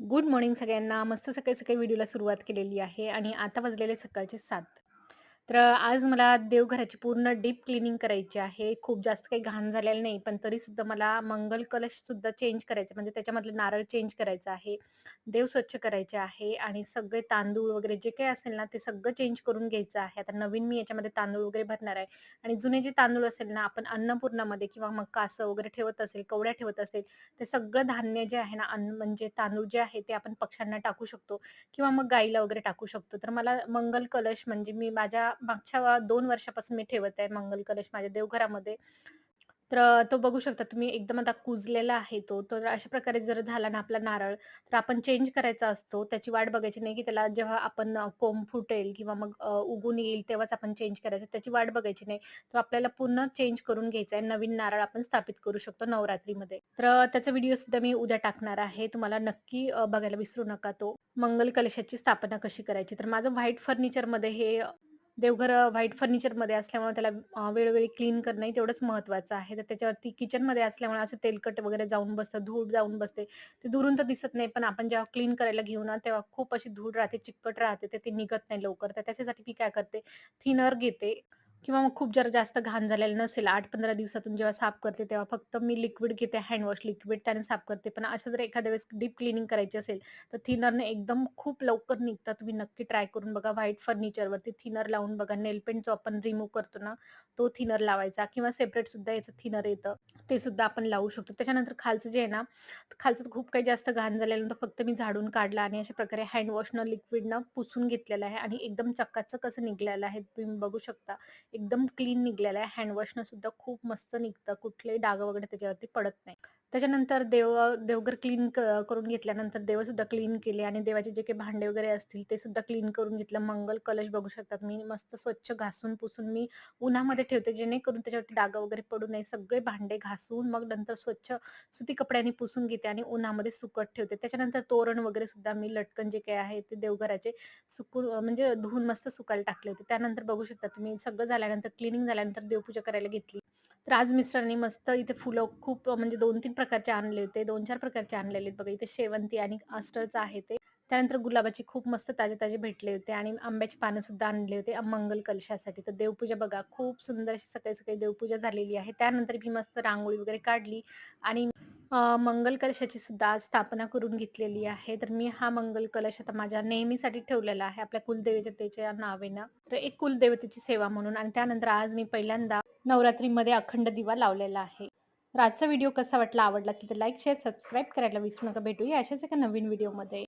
Good morning सगळ्यांना. मस्त सकाळी-सकाळी व्हिडिओला सुरुवात केलेली आहे आणि आता वाजलेले सकाळचे 7. तर आज मला देवघराची पूर्ण डीप क्लीनिंग करायची आहे. खूप जास्त काही घाण झालेलं नाही, पण तरीसुद्धा मला मंगल कलशसुद्धा चेंज करायचं म्हणजे त्याच्यामधलं नारळ चेंज करायचं आहे. देव स्वच्छ करायचे आहे आणि सगळे तांदूळ वगैरे जे काही असेल ना, ते सगळं चेंज करून घ्यायचं आहे. आता नवीन मी याच्यामध्ये तांदूळ वगैरे भरणार आहे आणि जुने जे तांदूळ असेल ना, आपण अन्नपूर्णामध्ये किंवा मग कासं वगैरे ठेवत असेल, कवड्या ठेवत असेल, ते सगळं धान्य जे आहे ना, अन्न म्हणजे तांदूळ जे आहे ते आपण पक्ष्यांना टाकू शकतो किंवा मग गाईला वगैरे टाकू शकतो. तर मला मंगल कलश म्हणजे मी माझ्या मागच्या दोन वर्षापासून मी ठेवत आहे मंगल कलश माझ्या देवघरामध्ये. तर तो बघू शकता तुम्ही एकदम आता कुजलेला आहे तो. तर अशा प्रकारे जर झाला ना आपला नारळ, तर आपण चेंज करायचा असतो. त्याची वाट बघायची नाही, की त्याला जेव्हा आपण कोंब फुटेल किंवा मग उगून येईल तेव्हाच आपण चेंज करायचं. त्याची वाट बघायची नाही. तो आपल्याला पूर्ण चेंज करून घ्यायचा आहे. नवीन नारळ आपण स्थापित करू शकतो नवरात्रीमध्ये. तर त्याचा त्याचा व्हिडिओसुद्धा मी उद्या टाकणार आहे. तुम्हाला नक्की बघायला विसरू नका तो. मंगल कलशाची स्थापना कशी करायची. तर माझं व्हाईट फर्निचरमध्ये हे देवघर व्हाईट फर्निचरमध्ये असल्यामुळे त्याला वेळोवेळी क्लीन करणंही तेवढंच महत्त्वाचं आहे. तर त्याच्यावरती किचनमध्ये असल्यामुळे असं तेलकट वगैरे जाऊन बसतं, धूळ जाऊन बसते. ते दुरून तर दिसत नाही, पण आपण जेव्हा क्लीन करायला घेऊ ना, तेव्हा खूप अशी धूळ राहते, चिकट राहते, तर ते निघत नाही लवकर. तर त्याच्यासाठी मी काय करते, थिनर घेते किंवा मग खूप जर जास्त घाण झालेलं नसेल, 8-15 दिवसातून जेव्हा साफ करते, तेव्हा फक्त मी लिक्विड घेते, हँडवॉश लिक्विड त्याने साफ करते. पण असं जर एखाद्या वेळेस डीप क्लीनिंग करायची असेल, तर थिनरने एकदम खूप लवकर निघतात तुम्ही नक्की ट्राय करून बघा. व्हाईट फर्निचरवरती थिनर लावून बघा. नेल पेंट जो आपण रिमूव्ह करतो ना, तो थिनर लावायचा किंवा सेपरेट सुद्धा याचं थिनर येतं. ते सुद्धा आपण लावू शकतो. त्याच्यानंतर खालचं जे आहे ना, खालचं खूप काही जास्त घाण झालेलं नव्हतं. फक्त मी झाडून काढलं आणि अशा प्रकारे हँडवॉशनं, लिक्विडनं पुसून घेतलेलं आहे आणि एकदम चक्काचं असं निघलेलं आहे. तुम्ही बघू शकता. एकदम क्लीन निघलेला आहे. हँडवॉशनं सुद्धा खूप मस्त निघतं. कुठलेही डाग वगैरे त्याच्यावरती पडत नाही. त्याच्यानंतर देव देवघर क्लीन क करून घेतल्यानंतर देवसुद्धा क्लीन केले आणि देवाचे जे काही भांडे वगैरे असतील ते सुद्धा क्लीन करून घेतलं. मंगल कलश बघू शकतात मी मस्त स्वच्छ घासून पुसून मी उन्हामध्ये ठेवते जेणेकरून त्याच्यावरती डाग वगैरे पडू नये. सगळे भांडे घासून मग नंतर स्वच्छ सुती कपड्याने पुसून घेते आणि उन्हामध्ये सुकत ठेवते. त्याच्यानंतर तोरण वगैरे सुद्धा मी लटकन जे काही आहे ते देवघराचे सुकून म्हणजे धुवून मस्त सुकायला टाकले होते. त्यानंतर बघू शकता तुम्ही सगळं झाल्यानंतर क्लीनिंग झाल्यानंतर देवपूजा करायला घेतली. तर आज मिस्टरांनी मस्त इथे फुलं खूप म्हणजे 2-3 प्रकारचे आणले होते. 2-4 प्रकारचे आणलेले आहेत बघा. इथे शेवंती आणि अस्टरचं आहे ते. त्यानंतर गुलाबाचे खूप मस्त ताजे-ताजे भेटले होते आणि आंब्याची पानं सुद्धा आणले होते मंगल कलशासाठी. तर देवपूजा बघा खूप सुंदर अशी सकाळी-सकाळी देवपूजा झालेली आहे. त्यानंतर मी मस्त रांगोळी वगैरे काढली आणि मंगल कलशाची सुद्धा स्थापना करून घेतलेली आहे. तर मी हा मंगल कलश आता माझ्या नेहमीसाठी ठेवलेला आहे. आपल्या कुलदेवतेच्या नावेनं. तर एक कुलदेवतेची सेवा म्हणून आणि त्यानंतर आज मी पहिल्यांदा नवरात्रीमध्ये अखंड दिवा लावलेला आहे. तर आजचा व्हिडिओ कसा वाटला, आवडला असेल तर लाईक, शेअर, सबस्क्राईब करायला विसरू नका. भेटूया अशाच एका नवीन व्हिडिओमध्ये.